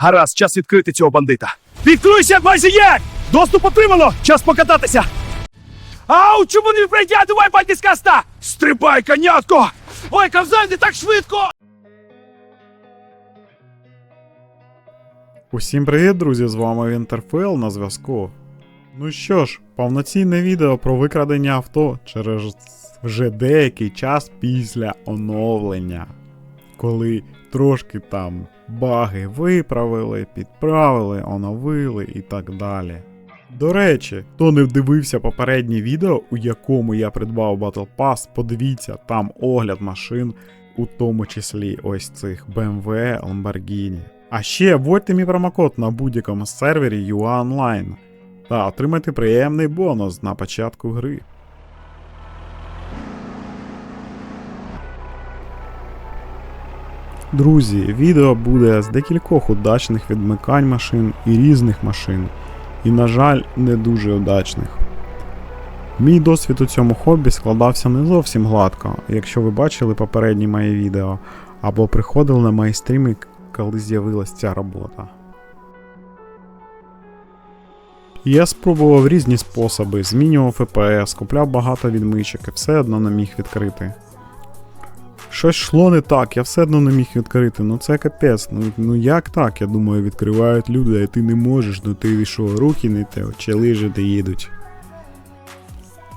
Гаразд, час відкрити цього бандита. Відкруйся, майже є! Доступ отримано! Час покататися! Ау, чому не прийдя? Давай, батьківськаста! Стрибай, конятко! Ой, ковзай, не так швидко! Усім привіт, друзі! З вами Вінтерфел на зв'язку. Ну що ж, повноцінне відео про викрадення авто через вже деякий час після оновлення. Коли трошки там баги виправили, підправили, оновили і так далі. До речі, хто не дивився попереднє відео, у якому я придбав Battle Pass, подивіться, там огляд машин, у тому числі ось цих BMW, Lamborghini. А ще вводьте мій промокод на будь-якому сервері UA Online та отримайте приємний бонус на початку гри. Друзі, відео буде з декількох удачних відмикань машин і різних машин, і, на жаль, не дуже удачних. Мій досвід у цьому хобі складався не зовсім гладко, якщо ви бачили попередні мої відео, або приходили на мої стріми, коли з'явилася ця робота. Я спробував різні способи, змінював FPS, купляв багато відмичок і все одно не міг відкрити. Щось йшло не так, я все одно не міг відкрити. Ну це капець. Ну, ну як так? Я думаю, відкривають люди, а ти не можеш, ну ти що, руки не те, чи лижити їдуть.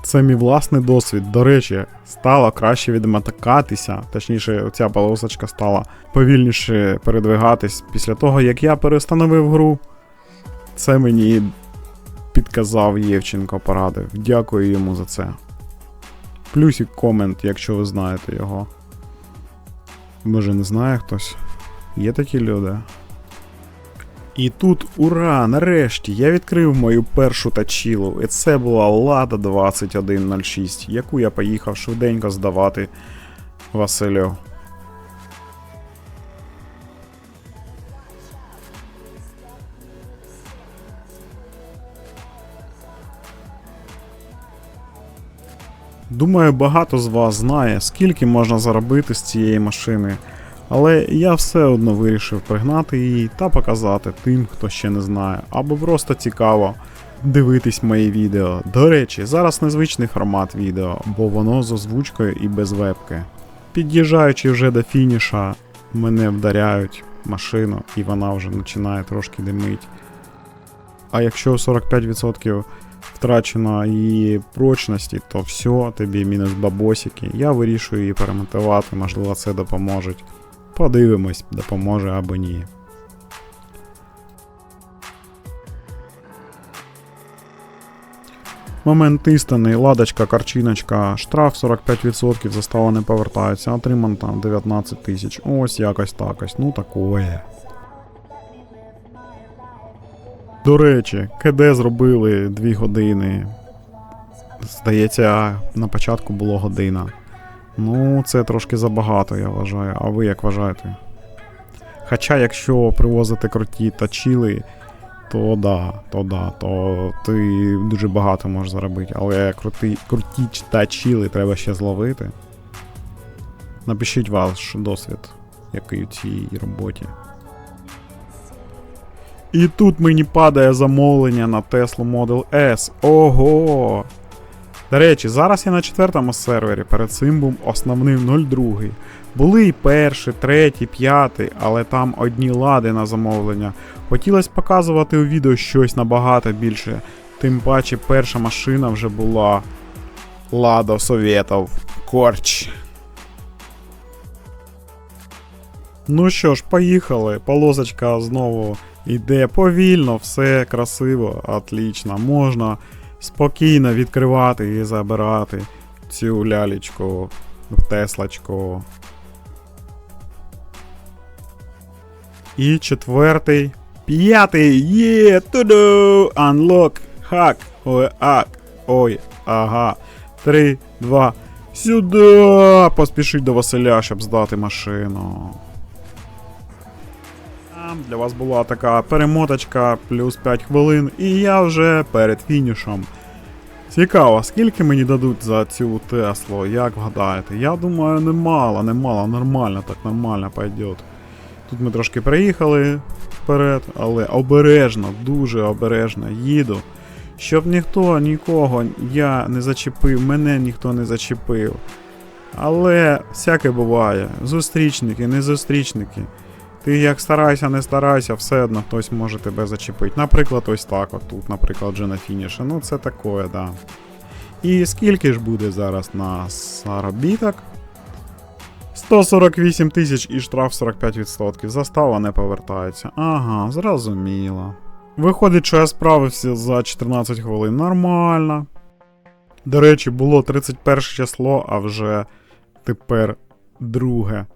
Це мій власний досвід. До речі, стало краще відмотикатися, точніше, ця полосочка стала повільніше передвигатись після того, як я перестановив гру. Це мені підказав Євченко порадив. Дякую йому за це. Плюсик комент, якщо ви знаєте його. Може не знає хтось. Є такі люди. І тут, ура! Нарешті я відкрив мою першу тачілу, і це була Лада 2106, яку я поїхав швиденько здавати Василю. Думаю, багато з вас знає, скільки можна заробити з цієї машини, але я все одно вирішив пригнати її та показати тим, хто ще не знає, або просто цікаво дивитись мої відео. До речі, зараз незвичний формат відео, бо воно з озвучкою і без вебки. Під'їжджаючи вже до фініша, мене вдаряють машину, і вона вже починає трошки димить. А якщо 45% втрачено її прочності, то все, тобі мінус бабосики. Я вирішую її перемотивати, можливо, це допоможе. Подивимось, допоможе або ні. Момент істини, ладочка, карчиночка, штраф 45%, застава не повертається, отриман там 19 тисяч. Ось якось такось, ну такое. До речі, КД зробили 2 години. Здається, на початку було година. Ну, це трошки забагато, я вважаю. А ви як вважаєте? Хоча, якщо привозити круті тачіли, то да, то да, то ти дуже багато можеш заробити. Але круті, круті тачіли треба ще зловити. Напишіть ваш досвід, який у цій роботі. І тут мені падає замовлення на Tesla Model S. Ого! До речі, зараз я на четвертому сервері, перед цим був основним 02. Були і перший, третій, п'ятий, але там одні лади на замовлення. Хотілося показувати у відео щось набагато більше. Тим паче перша машина вже була Лада Советов. Корч. Ну що ж, поїхали. Полосочка знову йде повільно, все красиво, отлично. Можна спокійно відкривати і забирати цю лялечку, теслочку. І четвертий. П'ятий! Є! Туду! Unlock! Хак! Ой, ак! Ой, ага. Три, два. Сюди! Поспішіть до Василя, щоб здати машину. Для вас була така перемоточка, плюс 5 хвилин, і я вже перед фінішем. Цікаво, скільки мені дадуть за цю Теслу, як вгадаєте? Я думаю, немало, немало, нормально, так нормально пойдет. Тут ми трошки приїхали, вперед, але обережно, дуже обережно їду. Щоб ніхто нікого я не зачепив, мене ніхто не зачепив. Але всяке буває. Зустрічники, не зустрічники. Ти як старайся, не старайся, все одно хтось може тебе зачепити. Наприклад, ось так, от тут, наприклад, вже на фініші. Ну, це таке, да. І скільки ж буде зараз на заробіток? 148 тисяч і штраф 45%. Застава не повертається. Ага, зрозуміло. Виходить, що я справився за 14 хвилин. Нормально. До речі, було 31 число, а вже тепер друге.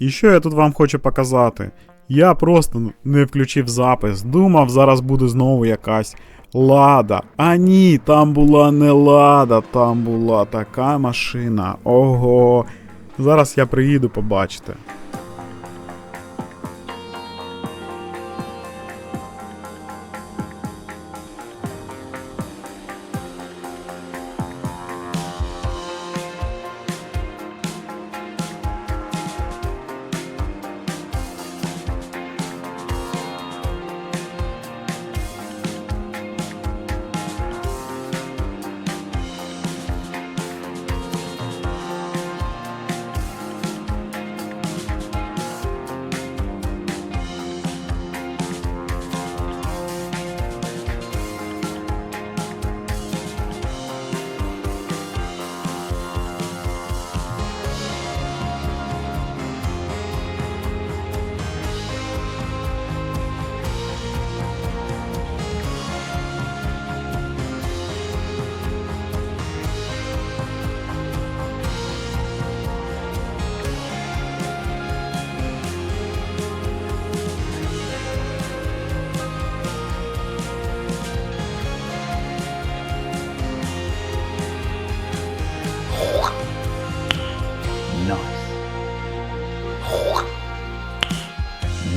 І що я тут вам хочу показати? Я просто не включив запис. Думав, зараз буде знову якась лада. А ні, там була не лада, там була така машина. Ого. Зараз я приїду, побачите.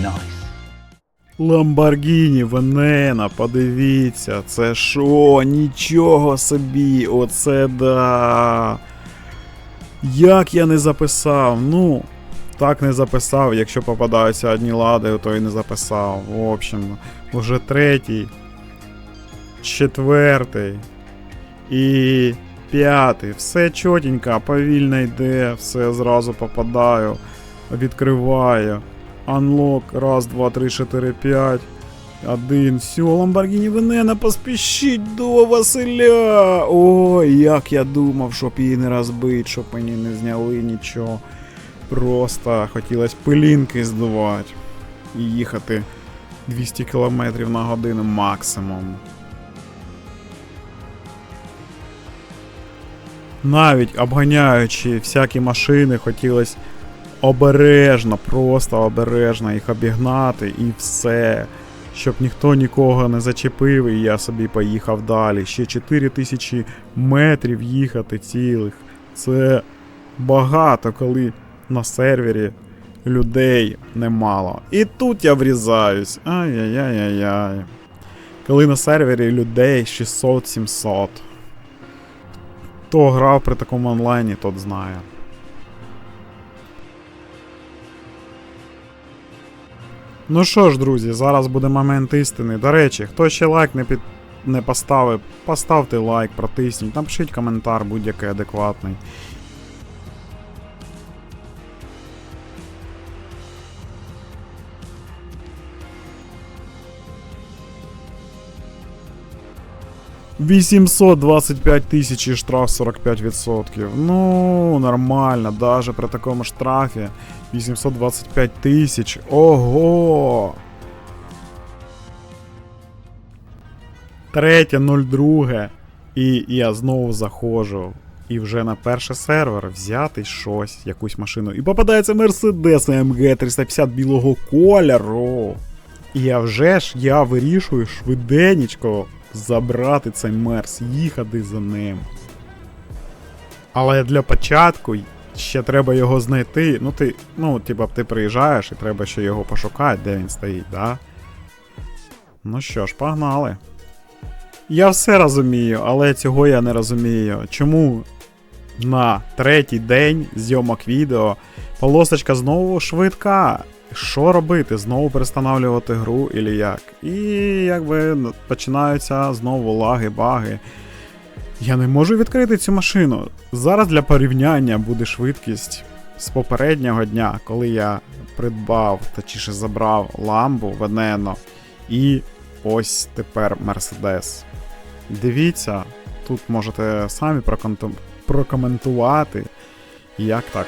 Nice. Ламборгіні Венена, подивіться, це що? Нічого собі, оце да. Як я не записав? Ну, так не записав. Якщо попадаються одні лади, то і не записав. В общем, уже третій, четвертий і п'ятий. Все чотенько, повільно йде, все зразу попадаю, відкриваю. Unlock, раз, два, три, чотири, п'ять. Один, все, Ламборгіні Венена, поспішіть до Василя. Ой, як я думав, щоб її не розбити, щоб мені не зняли нічого. Просто хотілося пилінки здувати і їхати 200 км на годину максимум. Навіть обганяючи всякі машини, хотілося обережно, просто обережно їх обігнати і все. Щоб ніхто нікого не зачепив, і я собі поїхав далі. Ще 4000 метрів їхати цілих. Це багато, коли на сервері людей немало. І тут я врізаюсь. Ай-яй-яй-яй. Коли на сервері людей 600-700. Хто грав при такому онлайні, тот знає. Ну що ж, друзі, зараз буде момент істини. До речі, хто ще лайк не під... не поставив, поставте лайк, протисніть, напишіть коментар будь-який адекватний. Вісімсот двадцять п'ять тисяч і штраф 45%. Ну, нормально, даже при такому штрафі 825 тисяч. Ого! Третє, 02. І я знову заходжу. І вже на перший сервер взяти щось, якусь машину. І попадається Mercedes AMG 350 білого кольору. І я вже ж я вирішую швиденечко забрати цей мерс, їхати за ним. Але для початку ще треба його знайти. Ну, ти, ну, типа, ти приїжджаєш і треба ще його пошукати, де він стоїть, да? Ну що ж, погнали. Я все розумію, але цього я не розумію. Чому на третій день зйомок відео полосочка знову швидка. Що робити? Знову перестановлювати гру і як? І якби починаються знову лаги, баги. Я не можу відкрити цю машину. Зараз для порівняння буде швидкість з попереднього дня, коли я придбав, точніше забрав ламбу Венено і ось тепер Мерседес. Дивіться, тут можете самі прокоментувати, як так.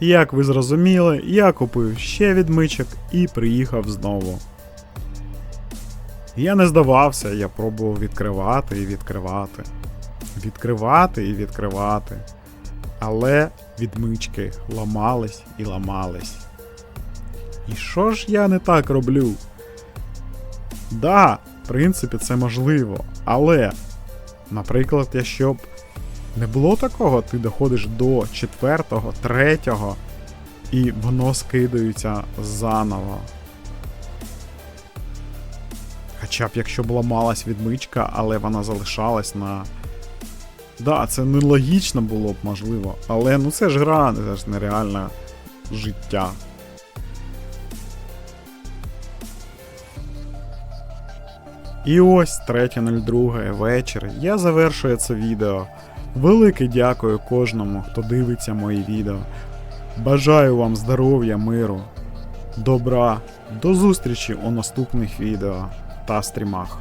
Як ви зрозуміли, я купив ще відмичок і приїхав знову. Я не здавався, я пробував відкривати і відкривати. Відкривати і відкривати. Але відмички ламались і ламались. І що ж я не так роблю? Да, в принципі, це можливо, але, наприклад, якщо б не було такого, ти доходиш до четвертого, третього, і воно скидається заново. Хоча б якщо б ламалась відмичка, але вона залишалась на. Да, це нелогічно було б можливо, але ну це ж гра, це ж нереальне життя. І ось 3.02 вечір. Я завершую це відео. Велике дякую кожному, хто дивиться мої відео. Бажаю вам здоров'я, миру, добра. До зустрічі у наступних відео та стрімах.